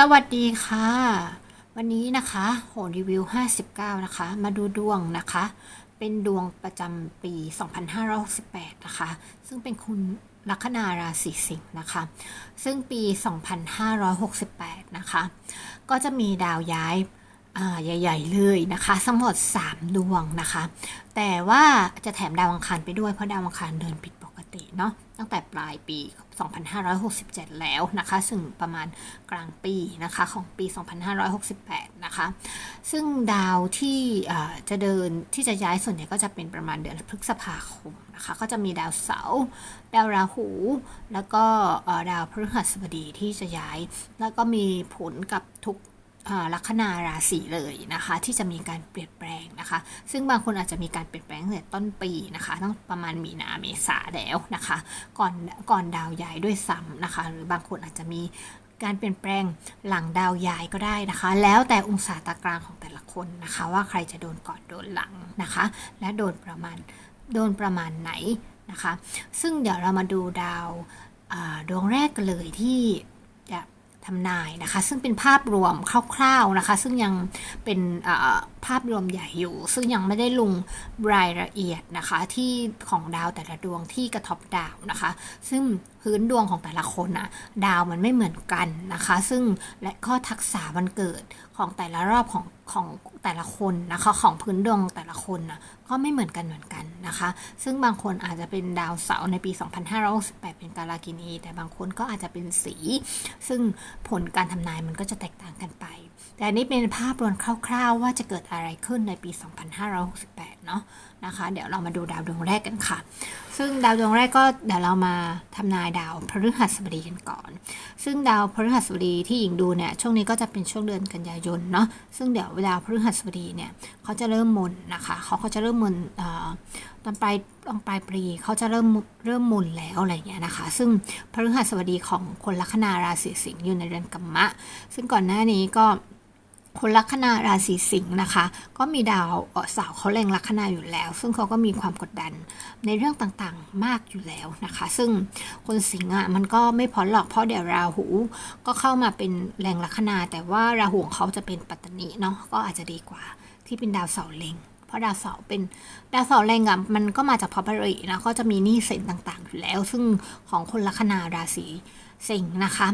สวัสดีค่ะ วันนี้นะคะโหรีวิว 59 นะคะ มาดูดวงนะคะ เป็นดวงประจำปี 2568นะคะ ซึ่งเป็นคุณลัคนาราศีสิงห์นะคะ ซึ่งปี 2568 นะคะ ก็จะมีดาวย้ายาใหญ่ ๆ เลยนะคะทั้งหมด 3 ดวงนะคะ แต่ว่าจะแถมดาวอังคารไปด้วยเพราะดาวอังคารเดินผิดปกติเนาะตั้งแต่ปลายปี 2567 แล้วนะคะซึ่งประมาณกลางปีนะคะของปี 2568 นะคะซึ่งดาวที่จะเดินที่จะย้ายส่วนใหญ่ก็จะเป็นประมาณเดือนพฤษภาคมนะคะก็จะมีดาวเสาร์ดาวราหู แล้วก็ดาวพฤหัสบดีที่จะย้าย แล้วก็มีผลกับทุก ลัคนาราศีเลยนะคะ ที่จะมีการเปลี่ยนแปลงนะคะ ซึ่งบางคนอาจจะมีการเปลี่ยนแปลงตั้งแต่ต้นปีนะคะต้องประมาณมีนาเมษาแล้วนะคะ ก่อนก่อนดาวย้ายด้วยซ้ำนะคะ หรือบางคนอาจจะมีการเปลี่ยนแปลงหลังดาวย้ายก็ได้นะคะ แล้วแต่องศาตากลางของแต่ละคนนะคะ ว่าใครจะโดนก่อนโดนหลังนะคะ และโดนประมาณโดนประมาณไหนนะคะ ซึ่งเดี๋ยวเรามาดูดาวดวงแรกกันเลยที่ ทำนายนะคะ ซึ่งเป็นภาพรวมคร่าวๆนะคะ ซึ่งยังเป็นภาพรวมใหญ่อยู่ ซึ่งยังไม่ได้ลงรายละเอียดนะคะที่ของดาวแต่ละดวงที่กระทบดาวนะคะ ซึ่ง พื้นดวงของแต่ละคนนะดาวมันไม่เหมือนกันนะคะ ซึ่งและข้อทักษะวันเกิดของแต่ละรอบของของแต่ละคนนะคะของพื้นดวงแต่ละคนนะก็ไม่เหมือนกันเหมือนกันนะคะ ซึ่งบางคนอาจจะเป็นดาวเสาร์ในปี 2568 เป็นกาลากินีแต่บางคนก็อาจจะเป็นสี ซึ่งผลการทำนายมันก็จะแตกต่างกันไป แต่นนี้เป็นภาพรวมคร่าวๆ ว่าจะเกิดอะไรขึ้นในปี 2568 เนาะนะคะ เดี๋ยวเรามาดูดาวดวงแรกกันค่ะ ซึ่งดาวดวงแรกก็เดี๋ยวเรามาทำนายดาวพฤหัสบดีกันก่อน ซึ่งดาวพฤหัสบดีที่หญิงดูเนี่ยช่วงนี้ก็จะเป็นช่วงเดือนกันยายนเนาะซึ่งเดี๋ยวดาวพฤหัสบดีเนี่ยเขาจะเริ่มมนนะคะเขาเขาจะเริ่มมนอ ตอนปลายตอนปลายปีเขาจะเริ่มเริ่มมุนแล้วอะไรอย่างเงี้ยนะคะ ซึ่งพฤหัสบดีของคนลัคนาราศีสิงห์อยู่ในเดือนกัมมะ ซึ่งก่อนหน้านี้ก็คนลัคนาราศีสิงห์นะคะ ก็มีดาวเสาวเขาแรงลัคนาอยู่แล้ว ซึ่งเขาก็มีความกดดันในเรื่องต่างๆมากอยู่แล้วนะคะ ซึ่งคนสิงห์อะมันก็ไม่พ้นหรอกเพราะเดี๋ยวราหูก็เข้ามาเป็นแรงลัคนา แต่ว่าราหูของเขาจะเป็นปัตตนิเนาะก็อาจจะดีกว่าที่เป็นดาวเสาเล็ง ราะดาวเสาร์เป็นดาวเสาร์แรงอะมันก็มาจากพอพรินะก็จะมีหนี้สินต่างๆอยู่แล้ว ซึ่งของคนลัคนาราศีสิงห์นะคะ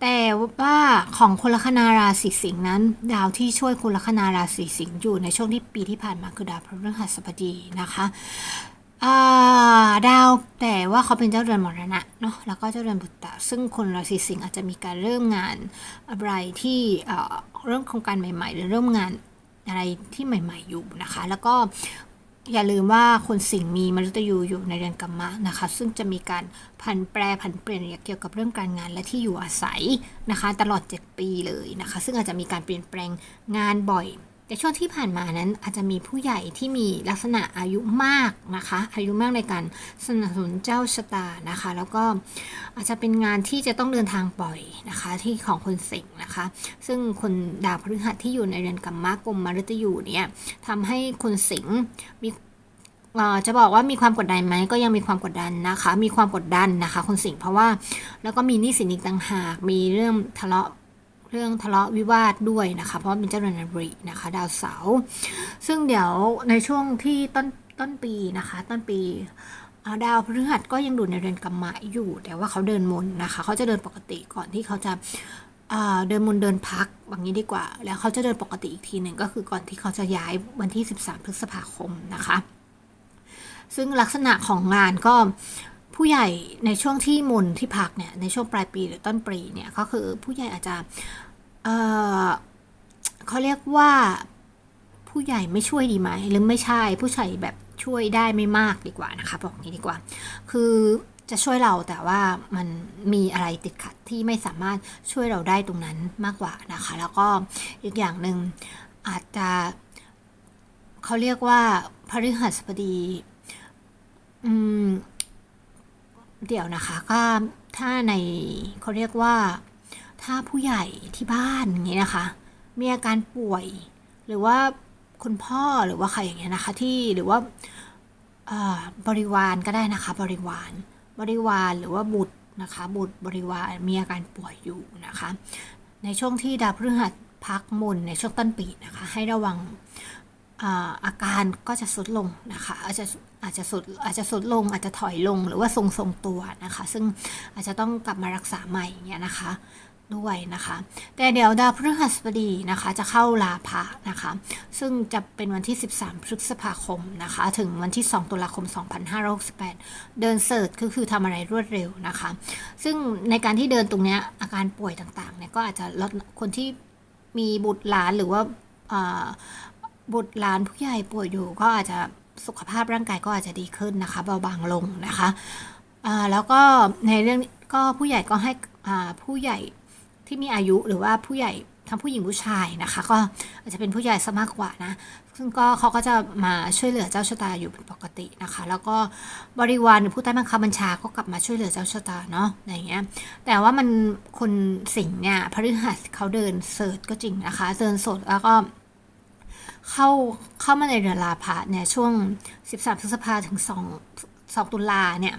แต่ว่าของคนลัคนาราศีสิงห์นั้น ดาวที่ช่วยคนลัคนาราศีสิงห์อยู่ในช่วงที่ปีที่ผ่านมาคือดาวพฤหัสบดีนะคะดาวแต่ว่าเขาเป็นเจ้าเรือนมรณะเนาะแล้วก็เจ้าเรือนบุตตะซึ่งคนราศีสิงห์อาจจะมีการเริ่มงานอะไรที่เอ่อเริ่มโครงการใหม่ ๆ หรือเริ่มงาน อะไรที่ใหม่ ๆอยู่นะคะ แล้วก็อย่าลืมว่าคนสิงมีมฤตยูอยู่ในเดือนกัมมะนะคะ ซึ่งจะมีการผันแปรผันเปลี่ยนเกี่ยวกับเรื่องการงานและที่อยู่อาศัยนะคะ ตลอด 7 ปีเลยนะคะ ซึ่งอาจจะมีการเปลี่ยนแปลงงานบ่อย แต่ช่วงที่ผ่านมานั้นอาจจะมีผู้ใหญ่ที่มีลักษณะอายุมากนะคะ อายุมากในการสนับสนุนเจ้าชะตานะคะ แล้วก็อาจจะเป็นงานที่จะต้องเดินทางบ่อยนะคะ ที่ของคนสิงห์นะคะ ซึ่งคนดาวพฤหัสที่อยู่ในเรือนกัมมะกรมมฤตยูเนี่ยทำให้คนสิงห์มีจะบอกว่ามีความกดดันไหมก็ยังมีความกดดันนะคะ มีความกดดันนะคะ คนสิงห์เพราะว่าแล้วก็มีหนี้สินอีกต่างหาก มีเรื่องทะเลาะ เรื่องทะเลาะวิวาทด้วยนะคะ เพราะเป็นเจ้าเรือนบรินะคะ ดาวเสาร์ซึ่งเดี๋ยวในช่วงที่ต้นต้นปีนะคะ ต้นปีดาวพฤหัสก็ยังดูในเรือนกัมมะอยู่ แต่ว่าเขาเดินมนนะคะ เขาจะเดินปกติก่อนที่เขาจะเดินมนเดินพักแบบนี้ดีกว่า แล้วเขาจะเดินปกติอีกทีหนึ่งก็คือก่อนที่เขาจะย้ายวันที่ 13 พฤษภาคมนะคะ ซึ่งลักษณะของงานก็ ผู้ใหญ่ในช่วงที่มนที่พักเนี่ยในช่วงปลายปีหรือต้นปีเนี่ยก็คือผู้ใหญ่อาจจะเออเขาเรียกว่าผู้ใหญ่ไม่ช่วยดีไหมหรือไม่ใช่ผู้ใหญ่แบบช่วยได้ไม่มากดีกว่านะคะบอกงี้ดีกว่า คือจะช่วยเราแต่ว่ามันมีอะไรติดขัดที่ไม่สามารถช่วยเราได้ตรงนั้นมากกว่านะคะ แล้วก็อีกอย่างหนึ่งอาจจะเขาเรียกว่าพฤหัสบดี อืม เดี๋ยวนะคะก็ถ้าในเขาเรียกว่า ถ้าผู้ใหญ่ที่บ้านอย่างนี้นะคะ มีอาการป่วย หรือว่าคุณพ่อหรือว่าใครอย่างเงี้ยนะคะ ที่หรือว่าบริวารก็ได้นะคะ บริวาร บริวารหรือว่าบุตรนะคะ บุตรบริวารมีอาการป่วยอยู่นะคะ ในช่วงที่ดาวพฤหัสพักมุนในช่วงต้นปีนะคะ ให้ระวังอาอาการก็จะสุดลงนะคะอาจจะ อาจจะสุดอาจจะสุดลงอาจจะถอยลงหรือว่าทรงทรงตัวนะคะ ซึ่งอาจจะต้องกลับมารักษาใหม่อย่างเงี้ยนะคะด้วยนะคะ แต่เดี๋ยวดาวพฤหัสบดีนะคะ จะเข้าลาภะนะคะ ซึ่งจะเป็นวันที่ 13 พฤษภาคมนะคะ ถึงวันที่ 2 ตุลาคม 2568 เดินเสิร์ชคือคือทำอะไรรวดเร็วนะคะ ซึ่งในการที่เดินตรงเนี้ยอาการป่วยต่างๆเนี่ยก็อาจจะลดคนที่มีบุตรหลานหรือว่าบุตรหลานผู้ใหญ่ป่วยอยู่ก็อาจจะ สุขภาพร่างกายก็อาจจะดีขึ้นนะคะเบาบางลงนะคะแล้วก็ในเรื่องก็ผู้ใหญ่ก็ให้ผู้ใหญ่ที่มีอายุหรือว่าผู้ใหญ่ทั้งผู้หญิงผู้ชายนะคะ ก็อาจจะเป็นผู้ใหญ่ซะมากกว่านะ ซึ่งก็เขาก็จะมาช่วยเหลือเจ้าชะตาอยู่เป็นปกตินะคะ แล้วก็บริวารหรือผู้ใต้บังคับบัญชาก็กลับมาช่วยเหลือเจ้าชะตาเนาะอย่างเงี้ย แต่ว่ามันคนสิงเนี่ยพฤหัสเขาเดินเสิร์ชก็จริงนะคะ เดินสดแล้วก็ เข้าเข้ามาในเดือนลาภะเนี่ยช่วง 13พฤษภาถึง 2 2 ตุลาเนี่ย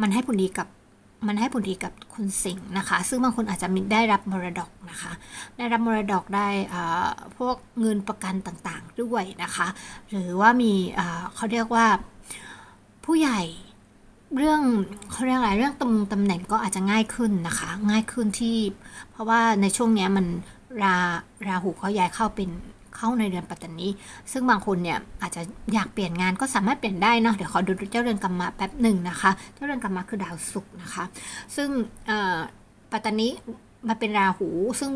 มันให้ผลดีกับมันให้ผลดีกับคุณสิงห์นะคะ ซึ่งบางคนอาจจะมีได้รับมรดกนะคะ ได้รับมรดกได้อ่าพวกเงินประกันต่างๆด้วยนะคะ หรือว่ามีอ่าเขาเรียกว่าผู้ใหญ่เรื่องเขาเรียกอะไรเรื่องตำตำแหน่งก็อาจจะง่ายขึ้นนะคะ ง่ายขึ้นที่ เพราะว่าในช่วงเนี้ยมันราราหูเขาย้ายเข้าเป็น เข้าในเดือนปัตตานีซึ่งบางคนเนี่ยอาจจะอยากเปลี่ยนงานก็สามารถเปลี่ยนได้เนาะเดี๋ยวขอดูเจ้าเรือนกรรมะแป๊บหนึ่งนะคะ เจ้าเรือนกรรมะคือดาวศุกร์นะคะ ซึ่งปัตตานีมันเป็นราหูซึ่ง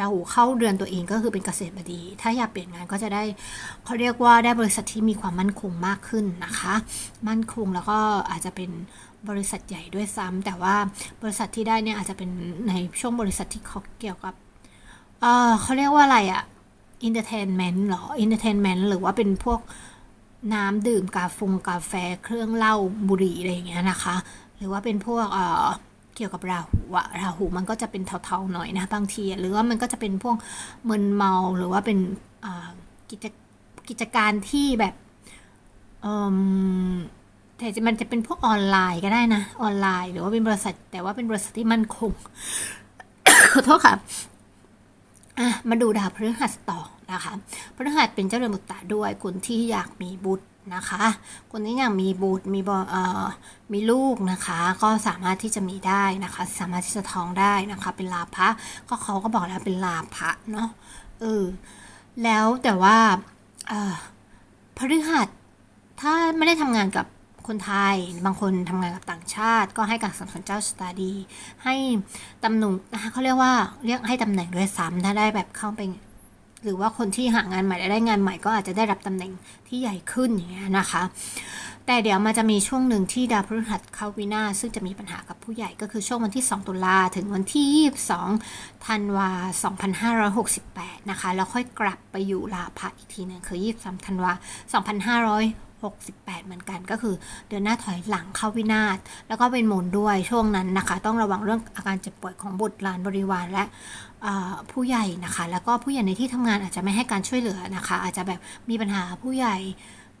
ราหูเข้าเดือนตัวเองก็คือเป็นเกษตรบดี ถ้าอยากเปลี่ยนงานก็จะได้เขาเรียกว่าได้บริษัทที่มีความมั่นคงมากขึ้นนะคะ มั่นคงแล้วก็อาจจะเป็นบริษัทใหญ่ด้วยซ้ำแต่ว่าบริษัทที่ได้เนี่ยอาจจะเป็นในช่วงบริษัทที่เขาเกี่ยวกับเออเขาเรียกว่าอะไรอะ อินเตอร์เทนเมนต์หรออินเตอร์เทนเมนต์หรือว่าเป็นพวกน้ำดื่มกาฟงกาแฟเครื่องเหล้าบุหรี่อะไรอย่างเงี้ยนะคะ หรือว่าเป็นพวกเอ่อเกี่ยวกับราหูอะราหูมันก็จะเป็นเทาๆหน่อยนะบางทีหรือว่ามันก็จะเป็นพวกมึนเมาหรือว่าเป็นกิจกิจการที่แบบเอ่มแต่มันจะเป็นพวกออนไลน์ก็ได้นะ ออนไลน์ หรือว่าเป็นบริษัท แต่ว่าเป็นบริษัทที่มั่นคงขอโทษค่ะ อะมาดูดาวพฤหัสต่อนะคะพฤหัสเป็นเจ้าเรือนบุตรตาด้วยคนที่อยากมีบุตรนะคะ คนที่อยากมีบุตรมีบเอ่อมีลูกนะคะ ก็สามารถที่จะมีได้นะคะ สามารถที่จะท้องได้นะคะ เป็นลาภะก็เขาก็บอกแล้วเป็นลาภะเนาะเออแล้วแต่ว่าพฤหัสถ้าไม่ได้ทำงานกับ คนไทย บางคนทำงานกับต่างชาติ ก็ให้การสนับสนุนเจ้าชะตาดีให้ตำแหน่งนะคะเขาเรียกว่าเรียกให้ตำแหน่งด้วยซ้ำถ้าได้แบบเข้าไปหรือว่าคนที่หางานใหม่และได้งานใหม่ก็อาจจะได้รับตำแหน่งที่ใหญ่ขึ้นอย่างเงี้ยนะคะ แต่เดี๋ยวมันจะมีช่วงหนึ่งที่ดาวพฤหัสเข้าวินาซึ่งจะมีปัญหากับผู้ใหญ่ก็คือช่วงวันที่ 2 ตุลาถึงวันที่ 22 ธันวา 2568 นะคะ แล้วค่อยกลับไปอยู่ลาภะอีกทีหนึงคือ 23 ธันวา 2500 68 เหมือนกันก็คือเดือนหน้าถอยหลังเข้าวินาศแล้วก็เป็นหมุนด้วยช่วงนั้นนะคะ ต้องระวังเรื่องอาการเจ็บป่วยของบุตรหลานบริวารและผู้ใหญ่นะคะ แล้วก็ผู้ใหญ่ในที่ทำงานอาจจะไม่ให้การช่วยเหลือนะคะ อาจจะแบบมีปัญหาผู้ใหญ่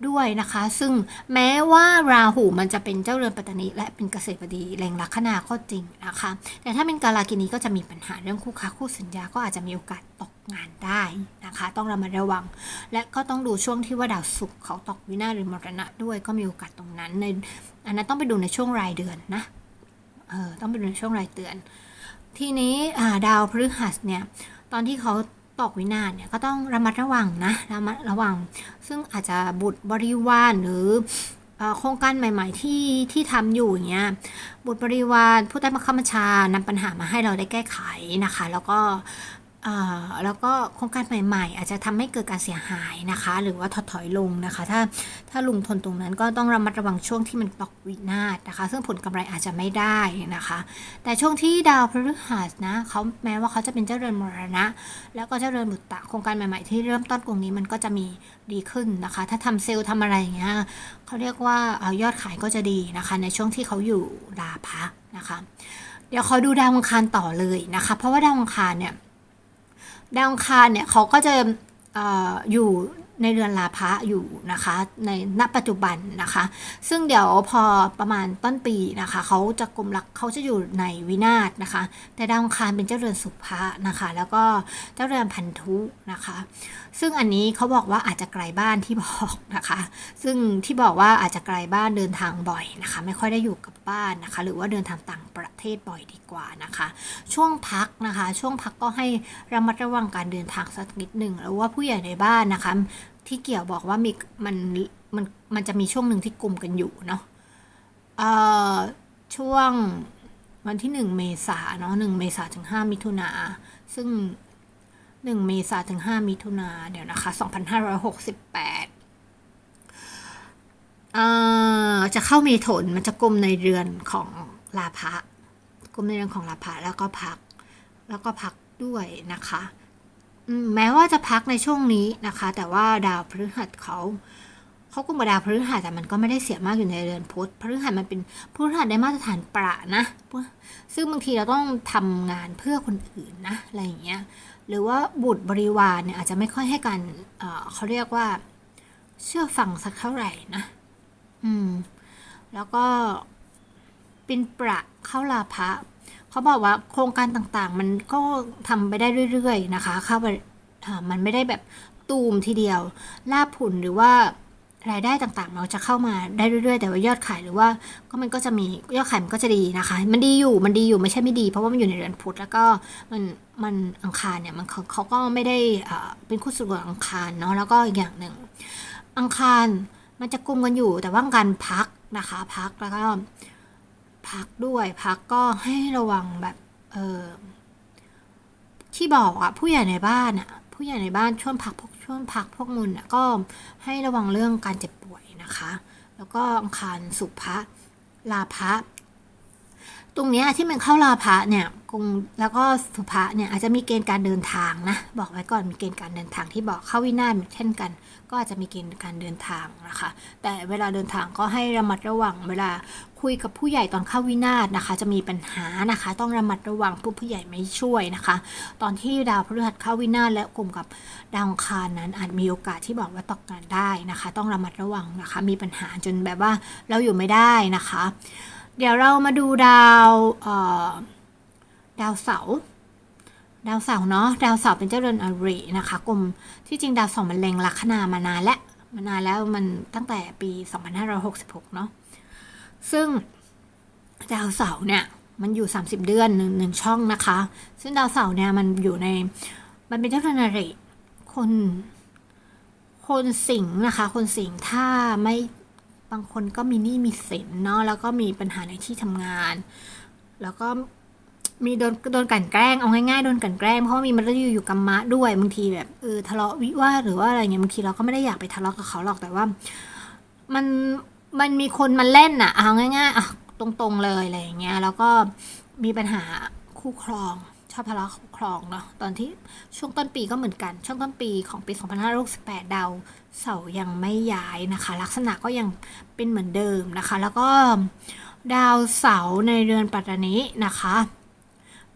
ด้วยนะคะ ซึ่งแม้ว่าราหูมันจะเป็นเจ้าเรือนปัตตานีและเป็นเกษตรบดีแรงลัคนาก็จริงนะคะ แต่ถ้าเป็นกาลากินีก็จะมีปัญหาเรื่องคู่ค้าคู่สัญญาก็อาจจะมีโอกาสตกงานได้นะคะ ต้องระมัดระวัง และก็ต้องดูช่วงที่ว่าดาวศุกร์เขาตกวินาศหรือมรณะด้วยก็มีโอกาสตรงนั้นในอันนั้นต้องไปดูในช่วงรายเดือนนะเออต้องไปดูในช่วงรายเดือน ทีนี้ดาวพฤหัสเนี่ยตอนที่เขา ตกวินาศเนี่ยก็ต้องระมัดระวังนะระมัดระวัง ซึ่งอาจจะบุตรบริวารหรือโครงการใหม่ ๆ ที่ที่ทำอยู่อย่างเงี้ยบุตรบริวารผู้ใต้บังคับบัญชานำปัญหามาให้เราได้แก้ไขนะคะ แล้วก็ แล้วก็โครงการใหม่ ๆ อาจจะทำให้เกิดการเสียหายนะคะ หรือว่าถดถอยลงนะคะ ถ้าถ้าลงทุนตรงนั้นก็ต้องระมัดระวังช่วงที่มันตกวินาศนะคะ ซึ่งผลกำไรอาจจะไม่ได้นะคะ แต่ช่วงที่ดาวพฤหัสนะเขาแม้ว่าเขาจะเป็นเจ้าเรือนมรณะ แล้วก็เจ้าเรือนบุตตะโครงการใหม่ ๆ ที่เริ่มต้นกลุ่มนี้มันก็จะมีดีขึ้นนะคะ ถ้าทำเซลล์ทำอะไรอย่างเงี้ยเขาเรียกว่าเอ่อยอดขายก็จะดีนะคะ ในช่วงที่เขาอยู่ลาพักนะคะ เดี๋ยวขอดูดาวอังคารต่อเลยนะคะ เพราะว่าดาวอังคารเนี่ย ดาวอังคารเนี่ยเขาก็จะออยู่ ในเรือนลาพะอยู่นะคะ ในณปัจจุบันนะคะ ซึ่งเดี๋ยวพอประมาณต้นปีนะคะเขาจะกลมรักเขาจะอยู่ในวินาศนะคะ แต่ดาวองคารเป็นเจ้าเรือนสุภะนะคะ แล้วก็เจ้าเรือนพันธุนะคะ ซึ่งอันนี้เขาบอกว่าอาจจะไกลบ้านที่บอกนะคะ ซึ่งที่บอกว่าอาจจะไกลบ้านเดินทางบ่อยนะคะ ไม่ค่อยได้อยู่กับบ้านนะคะ หรือว่าเดินทางต่างประเทศบ่อยดีกว่านะคะ ช่วงพักนะคะ ช่วงพักก็ให้ระมัดระวังการเดินทางสักนิดหนึ่งแล้วว่าผู้ใหญ่ในบ้านนะคะ ที่เกี่ยวบอกว่ามีมันมันมันจะมีช่วงหนึ่งที่กลุ่มกันอยู่เนาะเอ่อช่วงวันที่หนึ่งเมษาเนาะหนึ่งเมษาถึงห้ามิถุนาซึ่งหนึ่งเมษาถึงห้ามิถุนาเดี๋ยวนะคะสองพันห้าร้อยหกสิบแปดจะเข้าเมถุนมันจะกลมในเรือนของลาภะกลมในเรือนของลาภะแล้วก็พัก แล้วก็พักด้วยนะคะ แม้ว่าจะพักในช่วงนี้นะคะ แต่ว่าดาวพฤหัสเขาเขากุมกับดาวพฤหัสแต่มันก็ไม่ได้เสียมากอยู่ในเรือนพุธพฤหัสมันเป็นพฤหัสได้มาตรฐานประนะซึ่งบางทีเราต้องทำงานเพื่อคนอื่นนะอะไรอย่างเงี้ยหรือว่าบุตรบริวารเนี่ยอาจจะไม่ค่อยให้การเเขาเรียกว่าเชื่อฟังสักเท่าไหร่นะ อืม แล้วก็เป็นประเข้าลาภะ เขาบอกว่าโครงการต่างๆ มันก็ทำไปได้เรื่อยๆนะคะเข้าไปมันไม่ได้แบบตูมทีเดียวลาบผุนหรือว่ารายได้ต่างๆ เราจะเข้ามาได้เรื่อยๆ แต่ว่ายอดขายหรือว่าก็มันก็จะมียอดขายมันก็จะดีนะคะ มันดีอยู่มันดีอยู่ไม่ใช่ไม่ดี เพราะว่ามันอยู่ในเดือนพุธแล้วก็มันมันอังคารเนี่ยมันเขาเขาก็ไม่ได้เป็นคู่สุดของอังคารเนาะแล้วก็อีกอย่างหนึ่งอังคารมันจะกุมกันอยู่แต่ว่าการพักนะคะ พักแล้วก็ พักด้วยพักก็ให้ระวังแบบเออที่บอกอะผู้ใหญ่ในบ้านอะผู้ใหญ่ในบ้านช่วงพักพวกช่วงพักพวกมุนอะก็ให้ระวังเรื่องการเจ็บป่วยนะคะ แล้วก็อังคารสุภะลาภะ ตรงนี้ที่มันเข้าลาภะเนี่ยกรุงแล้วก็สุภะเนี่ยอาจจะมีเกณฑ์การเดินทางนะ บอกไว้ก่อนมีเกณฑ์การเดินทางที่บอกเข้าวินาศเช่นกัน ก็อาจจะมีเกณฑ์การเดินทางนะคะ แต่เวลาเดินทางก็ให้ระมัดระวัง เวลาคุยกับผู้ใหญ่ตอนเข้าวินาศนะคะ จะมีปัญหานะคะ ต้องระมัดระวังผู้ผู้ใหญ่ไม่ช่วยนะคะ ตอนที่ดาวพฤหัสเข้าวินาศและกลุ่มกับดาวคารนั้น อาจมีโอกาสที่บอกว่าตกงานได้นะคะ ต้องระมัดระวังนะคะ มีปัญหาจนแบบว่าเราอยู่ไม่ได้นะคะ เดี๋ยวเรามาดูดาวดาวเสาร์ดาวเสาร์เนาะดาวเสาร์เป็นเจ้าเรือนอรินะคะกลุ่มที่จริงดาวเสองมันเล็งลัคนามานานและมานานแล้วมันตั้งแต่ปี 2566 เนาะซึ่งดาวเสาร์เนี่ยมันอยู่ 30 เดือนหนึ่งหนึ่งช่องนะคะ ซึ่งดาวเสาร์เนี่ยมันอยู่ในมันเป็นเจ้าเรือนอริคนคนสิงนะคะ คนสิงถ้าไม่ บางคนก็มีหนี้มีสินเนาะแล้วก็มีปัญหาในที่ทำงาน แล้วก็มีโดนโดนกันแกล้งเอาง่ายๆโดนกันแกล้งเพราะมีมันอยู่อยู่กัมมะด้วยบางทีแบบเออทะเลาะวิวาหรือว่าอะไรเงี้ยบางทีเราก็ไม่ได้อยากไปทะเลาะกับเขาหรอกแต่ว่า มันมันมีคนมาเล่นอะเอาง่ายๆอะตรงๆเลยอะไรอย่างเงี้ยแล้วก็มีปัญหาคู่ครอง ชอบทะเลาะครองเนาะตอนที่ช่วงต้นปีก็เหมือนกัน ช่วงต้นปีของปี2568ดาวเสายังไม่ย้ายนะคะ ลักษณะก็ยังเป็นเหมือนเดิมนะคะ แล้วก็ดาวเสาในเรือนปัตตานีนะคะ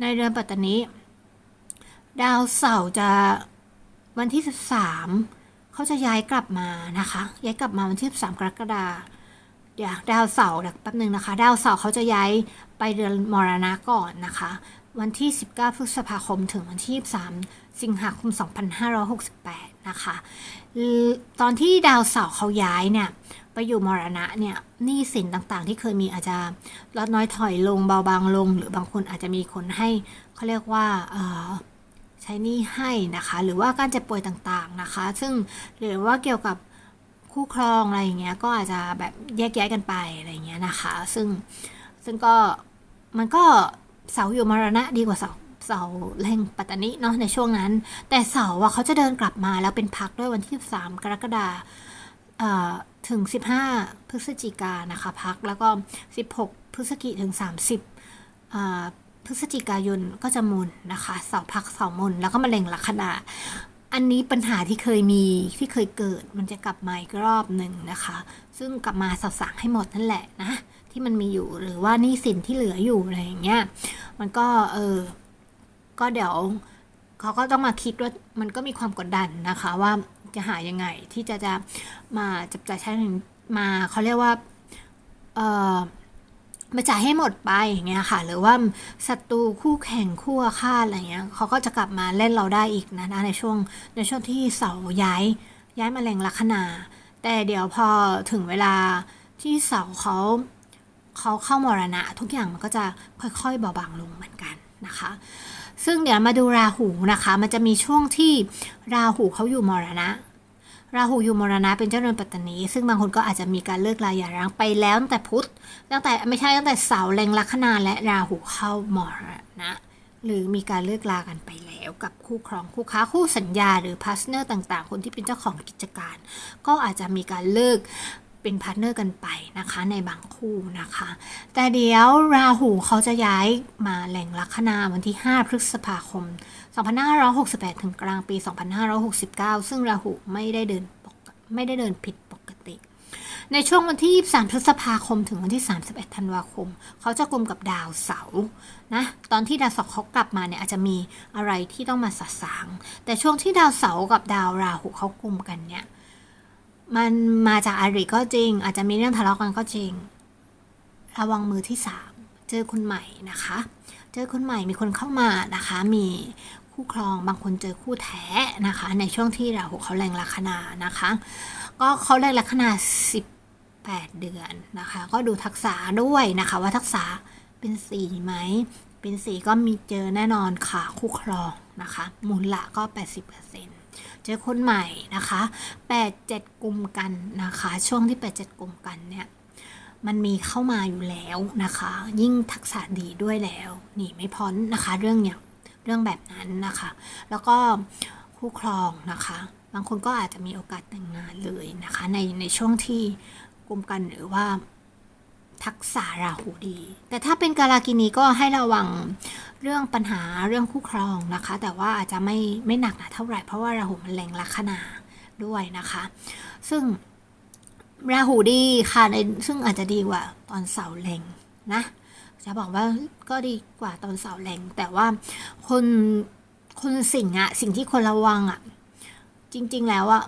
ในเดือนปัตตานีดาวเสาร์จะวันที่ 13เขาจะย้ายกลับมานะคะ ย้ายกลับมาวันที่ 13 กรกฎาเดี๋ยวดาวเสาร์แป๊บหนึ่งนะคะ ดาวเสาร์เขาจะย้ายไปเดือนมรณะก่อนนะคะ วันที่ 19 พฤษภาคมถึงวันที่ 23 สิงหาคม 2568 นะคะ ตอนที่ดาวเสาร์เขาย้ายเนี่ย ไปอยู่มรณะเนี่ยหนี้สินต่างๆ ที่เคยมีอาจจะลดน้อยถอยลงเบาบางลง หรือบางคนอาจจะมีคนให้เขาเรียกว่าใช้หนี้ให้นะคะ หรือว่าการเจ็บป่วยต่างๆนะคะ ซึ่งหรือว่าเกี่ยวกับคู่ครองอะไรอย่างเงี้ยก็อาจจะแบบแยกย้ายกันไปอะไรเงี้ยนะคะ ซึ่งซึ่งก็มันก็ เสาอยู่มรณะดีกว่าเสาเสาแรงปัตตานีเนาะในช่วงนั้น แต่เสาว่าเขาจะเดินกลับมาแล้วเป็นพักด้วยวันที่3กรกฎาคมถึง 15 พฤศจิกานะคะพักแล้วก็ 16 พฤศจิกถึง 30 พฤศจิกายนก็จะมุนนะคะเสาพักเสามุนแล้วก็มะเร็งลัคนาอันนี้ปัญหาที่เคยมีที่เคยเกิดมันจะกลับมาอีกรอบหนึ่งนะคะ ซึ่งกลับมาสาวสางให้หมดนั่นแหละนะ ที่มันมีอยู่ หรือว่านี่สินที่เหลืออยู่อะไรอย่างเงี้ยมันก็เออก็เดี๋ยวเขาก็ต้องมาคิดว่ามันก็มีความกดดันนะคะ ว่าจะหายังไงที่จะจะมาจับจ่ายใช้สินมาเขาเรียกว่าเออมาจ่ายให้หมดไปอย่างเงี้ยค่ะ หรือว่าศัตรูคู่แข่งคู่อาฆาตอะไรเงี้ยเขาก็จะกลับมาเล่นเราได้อีกนะในช่วงในช่วงที่เสาย้ายย้ายมาแรงลัคนา แต่เดี๋ยวพอถึงเวลาที่เสาเขา เขาเข้ามรณะ ทุกอย่างมันก็จะค่อยๆเบาบางลงเหมือนกันนะคะ ซึ่งเดี๋ยวมาดูราหูนะคะ มันจะมีช่วงที่ราหูเขาอยู่มรณะ ราหูอยู่มรณะเป็นเจ้าเรือนปัตตานี ซึ่งบางคนก็อาจจะมีการเลิกลาหย่าร้างไปแล้วตั้งแต่พุธตั้งแต่ไม่ใช่ตั้งแต่เสาร์แรงลัคนาและราหูเข้ามรณะหรือมีการเลิกลากันไปแล้วกับคู่ครองคู่ค้าคู่สัญญาหรือพาร์ทเนอร์ต่างๆ คนที่เป็นเจ้าของกิจการ ก็อาจจะมีการเลิก เป็นพาร์ทเนอร์กันไปนะคะในบางคู่นะคะ แต่เดี๋ยวราหูเขาจะย้ายมาแหล่งลัคนาวันที่ 5 พฤษภาคม 2568 ถึงกลางปี 2569 ซึ่งราหูไม่ได้เดินปกไม่ได้เดินผิดปกติ ในช่วงวันที่ 23 พฤษภาคมถึงวันที่ 31 ธันวาคม เขาจะกลุ่มกับดาวเสาร์นะตอนที่ดาวเสาร์เขากลับมาเนี่ยอาจจะมีอะไรที่ต้องมาสะสาง แต่ช่วงที่ดาวเสาร์กับดาวราหูเขากลุ่มกันเนี่ย มันมาจากอาริก็จริง อาจจะมีเรื่องทะเลาะกันก็จริง ระวังมือที่สามเจอคนใหม่นะคะ เจอคนใหม่มีคนเข้ามานะคะ มีคู่ครองบางคนเจอคู่แท้นะคะ ในช่วงที่ราหูเขาแรงลัคนานะคะ ก็เขาแรงลัคนา18 เดือนนะคะ ก็ดูทักษะด้วยนะคะ ว่าทักษะเป็นสีไหมเป็นสีก็มีเจอแน่นอนค่ะคู่ครองนะคะมูลละก็ 80%เจอคนใหม่นะคะ 8 7กลุ่มกันนะคะ ช่วงที่ 8 7กลุ่มกันเนี่ยมันมีเข้ามาอยู่แล้วนะคะ ยิ่งทักษะดีด้วยแล้วหนีไม่พ้นนะคะ เรื่องอย่างเรื่องแบบนั้นนะคะ แล้วก็คู่ครองนะคะ บางคนก็อาจจะมีโอกาสแต่งงานเลยนะคะ ในในช่วงที่กลุ่มกันหรือว่า ทักษะราหูดี แต่ถ้าเป็นกาลากินีก็ให้ระวังเรื่องปัญหาเรื่องคู่ครองนะคะ แต่ว่าอาจจะไม่ไม่หนักหนาเท่าไหร่เพราะว่าราหูมันแรงลัคนาด้วยนะคะ ซึ่งราหูดีค่ะในซึ่งอาจจะดีกว่าตอนเสาแรงนะ จะบอกว่าก็ดีกว่าตอนเสาแรงแต่ว่าคนคนสิ่งอะสิ่งที่คนระวังอะจริง ๆ แล้วอะ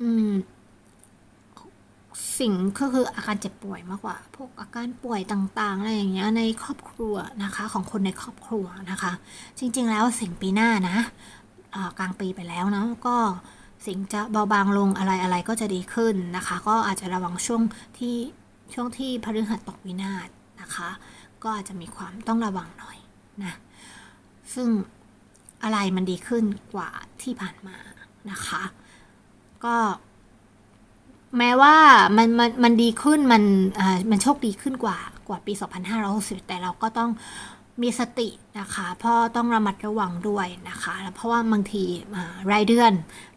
อืม สิ่งก็คืออาการเจ็บป่วยมากกว่า พวกอาการป่วยต่างๆอะไรอย่างเงี้ยในครอบครัวนะคะ ของคนในครอบครัวนะคะ จริงๆแล้วสิ่งปีหน้านะกลางปีไปแล้วเนาะก็สิ่งจะเบาบางลงอะไรอะไรก็จะดีขึ้นนะคะ ก็อาจจะระวังช่วงที่ช่วงที่พฤหัสตกวินาศนะคะ ก็อาจจะมีความต้องระวังหน่อยนะซึ่งอะไรมันดีขึ้นกว่าที่ผ่านมานะคะ ก็ แม้ว่ามันมันมันดีขึ้นมันอ่ามันโชคดีขึ้นกว่ากว่าปี 2560 แต่เราก็ต้องมีสตินะคะเพราะต้องระมัดระวังด้วยนะคะ เพราะว่าบางทีรายเดือน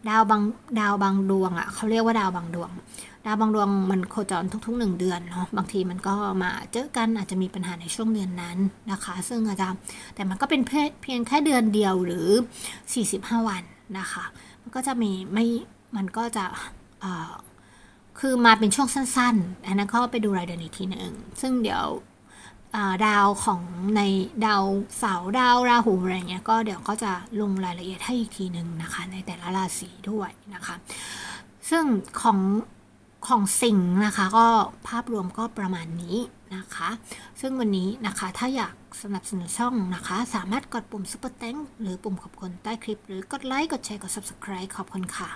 ดาวบางดาวบางดวงอะ่ะเขาเรียกว่าดาวบางดวง ดาวบางดวงมันโคจรทุกๆหนึ่งเดือนเนาะบางทีมันก็มาเจอกันอาจจะมีปัญหาในช่วงเดือนนั้นนะคะ ซึ่งอาจจะแต่มันก็เป็นเพียงแค่เดือนเดียวหรือ 45 วันนะคะ มันก็จะมีไม่มันก็จะ คือมาเป็นช่วงสั้นๆ อันนั้นก็ไปดูรายเดือนอีกทีหนึ่ง ซึ่งเดี๋ยวดาวของในดาวเสาร์ดาวราหูอะไรเงี้ยก็เดี๋ยวก็จะลงรายละเอียดให้อีกทีหนึ่งนะคะ ในแต่ละราศีด้วยนะคะ ซึ่งของของสิ่งห์นะคะก็ภาพรวมก็ประมาณนี้นะคะ ซึ่งวันนี้นะคะถ้าอยากสนับสนุนช่องนะคะ สามารถกดปุ่ม Super Thank หรือปุ่มขอบคุณใต้คลิป หรือกดไลค์กดแชร์กด Subscribe ขอบคุณค่ะ